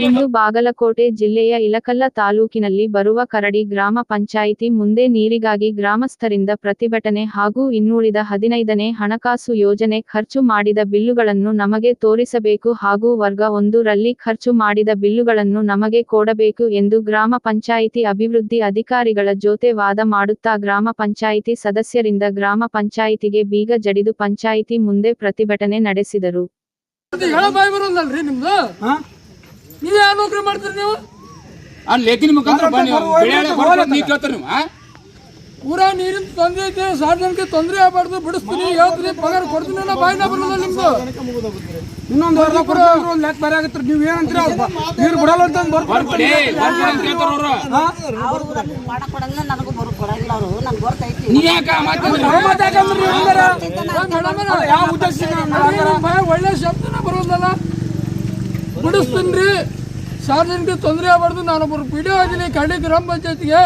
ಇಂದು ಬಾಗಲಕೋಟೆ ಜಿಲ್ಲೆಯ ಇಲಕಲ್ಲ ತಾಲೂಕಿನಲ್ಲಿ ಬರುವ ಕರಡಿ ಗ್ರಾಮ ಪಂಚಾಯಿತಿ ಮುಂದೆ ನೀರಿಗಾಗಿ ಗ್ರಾಮಸ್ಥರಿಂದ ಪ್ರತಿಭಟನೆ ಹಾಗೂ ಇನ್ನುಳಿದ ಹದಿನೈದನೇ ಹಣಕಾಸು ಯೋಜನೆ ಖರ್ಚು ಮಾಡಿದ ಬಿಲ್ಲುಗಳನ್ನು ನಮಗೆ ತೋರಿಸಬೇಕು ಹಾಗೂ ವರ್ಗ ಒಂದು ರಲ್ಲಿ ಖರ್ಚು ಮಾಡಿದ ಬಿಲ್ಲುಗಳನ್ನು ನಮಗೆ ಕೊಡಬೇಕು ಎಂದು ಗ್ರಾಮ ಪಂಚಾಯಿತಿ ಅಭಿವೃದ್ಧಿ ಅಧಿಕಾರಿಗಳ ಜೊತೆ ವಾದ ಮಾಡುತ್ತಾ ಗ್ರಾಮ ಪಂಚಾಯಿತಿ ಸದಸ್ಯರಿಂದ ಗ್ರಾಮ ಪಂಚಾಯಿತಿಗೆ ಬೀಗ ಜಡಿದು ಪಂಚಾಯಿತಿ ಮುಂದೆ ಪ್ರತಿಭಟನೆ ನಡೆಸಿದರು. ಹೇಳ ಬಾಯಿ ಬರೋದಲ್ರಿ ನಿಮ್ದು? ನೀವ್ ಯಾವ ನೌಕರಿ ಮಾಡ್ತೀರಿ ನೀವು? ಅಲ್ಲಿ ಲೇಖಿನ ಮುಖಾಂತರ ಬನ್ನಿ ಬೆಳೆ ಬರ್ಬೋದು ನೀವ್ ಕೇಳ್ತಾರ ನೀವು? ಪೂರಾ ನೀರಿನ ತೊಂದರೆ ಐತೆ ಸಾರ್ವಜನಿಕ ತೊಂದರೆ ಆಗ್ಬಾರ್ದು ಬಿಡಿಸ್ತೀನಿ ಹೇಳ್ತೀನಿ ಪಗಾರ ಕೊಡ್ತೀನಿ ಅನ್ನೋ ಬಾಯಿನ ಬರಲ್ಲ ನಿಮ್ದು. ಇನ್ನೊಂದು ವರ್ಷ ಕೂಡ ಒಂದು ಲೆಕ್ಕ ಬೇರೆ ಆಗತ್ರಿ ನೀವು ಏನಂತೀರ ನೀರು ಬಿಡಲ್ಲ ಅಂತ ಬರ್ಕೊಡಿ ಬರ್ಕೊಡಿ ಅಂತ ಕೇಳ್ತಾರ ಅವ್ರು. ಅವ್ರು ಮಾಡಕ್ ಕೊಡಂಗಿಲ್ಲ ನನಗೂ ಬರು ಕೊಡಂಗಿಲ್ಲ ಅವರು. ನನ್ಗೆ ಗೊತ್ತೈತಿ. ನೀ ಯಾಕ ಮಾತಾಡ್ರಿ ಯಾವ ಉದ್ದೇಶ ಬಾಯ ಒಳ್ಳೆ ಶಬ್ದನ ಬರೋದಲ್ಲ. ಬಿಡಿಸ್ತೀನಿ ಸಾರ್ವಜನಿಕ ತೊಂದರೆ ಆಗ್ಬಾರ್ದು ನಾನೊಬ್ಬರು ಪಿ ಡಿ ಆಗಿನಿ ಕಳ್ಳಿ ಗ್ರಾಮ ಪಂಚಾಯತಿಗೆ.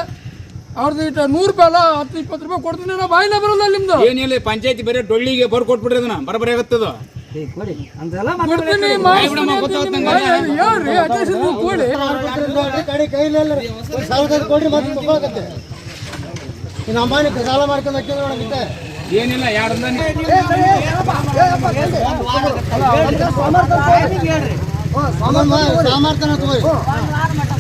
ಅವ್ರದ್ದು ಇಟ್ಟ ನೂರು ರೂಪಾಯಿ ಅಲ್ಲ ಹತ್ತು ಇಪ್ಪತ್ತು ರೂಪಾಯಿ ಕೊಡ್ತೀನಿ ಅನ್ನೋ ಬಾಯಿನ ಬರೋಲ್ಲ ನಿಮ್ದು ಏನಿಲ್ಲ ಪಂಚಾಯತಿ ಬರೀ ಡೊಳ್ಳಿಗೆ ಬರ್ ಕೊಟ್ಬಿಡ್ರಿ ಅದನ್ನ ಬರಬರಿ ಆಗತ್ತದ ನೀವು ಸಾಲ ಮಾಡ್ಕೊಂಡು ಏನಿಲ್ಲ ಯಾರ್ದ ಸಾಮರ್ಥ್ಯನ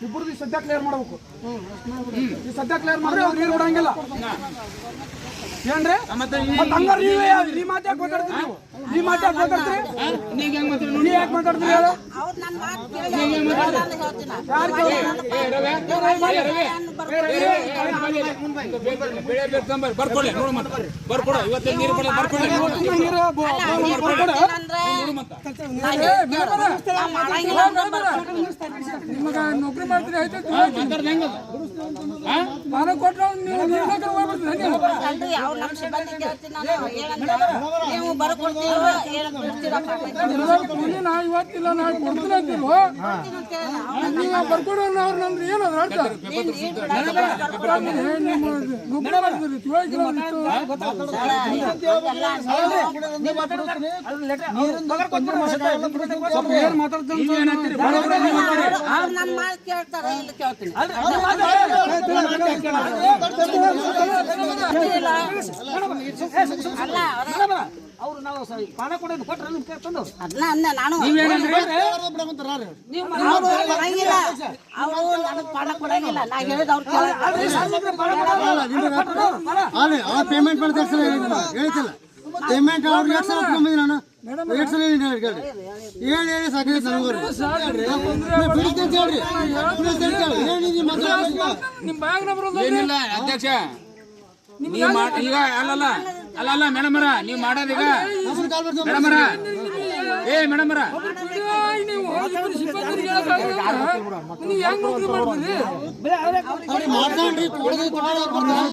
ಇಬ್ಬರದು ಸದ್ಯ ಕ್ಲಿಯರ್ ಮಾಡ್ಬೇಕು. ಈ ಸದ್ಯ ಕ್ಲಿಯರ್ ಮಾಡಿದ್ರೆ ಅವ್ರು ನೀರು ಬಿಡಂಗಿಲ್ಲ ಏನ್ರಿ? ಮತ್ತೆ ಹಂಗಾರೆ ನೀವೇ ಈ ಮಾತು ಯಾಕೆ ಮಾತಾಡ್ತೀರಿ ನೀವು? ಈ ಮಾತು ಯಾಕೆ ಮಾತಾಡ್ತೀರಿ ನೀವ್ ನೀ ಯಾಕೆ ಮಾತಾಡ್ತೀರಿ ಹೇಳು? ಅವ್ರು ನನ್ನ ಮಾತು ಕೇಳಿ ನಾನು. ಹೇಳ್ತೀನಿ ಬೆಳೆ ಬೇಕಂಬರ್ ಬರ್ಕೊಡಿ ನೋಡು ಮತ್ತೆ. ಬರ್ಕೊಡ ಇವತ್ತೇ ನೀರು ಬರ್ಕೊಡ ನೀರು ನಿಮಗೆ ನೌಕರಿ ಮಾಡ್ತೀನಿ ಆಯ್ತು ಹೋಗ್ಬಿಡ್ತೀನಿ ನೀವು ಅವ್ರು ನಮ್ಮ ಸಿಬ್ಬಂದಿ ನೀವು ಬರ್ಕೊಡ್ತೀರೋ ನಾ ಇವತ್ತಿಲ್ಲ ನಾ ಕೊಡ್ತೀನಿ ಅಂತೀವೋ ನೀವು ಬರ್ಕೊಡೋಣ ಅವ್ರು ನಮ್ದು ಏನದ್ರ ಅರ್ಥ ನಿಮ್ಮ ನೌಕರಿ ಮಾಡ್ತೀರಿ ಏನ್ ಮಾತಾಡ್ತಾರೆ ಅವ್ರು ನಾವು ಪಾನ ಕೊಡೋದು ಕೊಟ್ರೆ ನಿಮ್ಗೆ ಕೇಳ್ಕೊಂಡು ಅದನ್ನ ಅಂದೆ ನಾನು ನೀವು ಅವರು ನನಗೆ ಪಾಠ ಕೊಡಂಗಿಲ್ಲ ನಾ ಹೇಳಿದ ಅವ್ರು ಅಲ್ಲೇ ಆ ಪೇಮೆಂಟ್ ಮಾಡ್ತಾರೆ ಹೇಳ್ತಿಲ್ಲ ಪೇಮೆಂಟ್ ಅವ್ರಿಗೆ ನಾನು ಹೇಳಿ ಹೇಳಿ ಹೇಳ್ರಿ ಬಿಡಿಸ್ತೀನಿ ಏನಿದೆ ನಿಮ್ಮ ಏನಿಲ್ಲ ಅಧ್ಯಕ್ಷ. ನೀವ್ ಮಾಡ್ ಈಗ ಅಲ್ಲಲ್ಲ ಅಲ್ಲಲ್ಲ ಅಲ್ಲ ಮೇಡಮರ ನೀವ್ ಮಾಡೋದೀಗ ಈಗ. ಮೇಡಮರ ಏ ಮೇಡಮರ ನೀವು ಹೆಂಗ್ ಮಾಡ್ತೀರಿ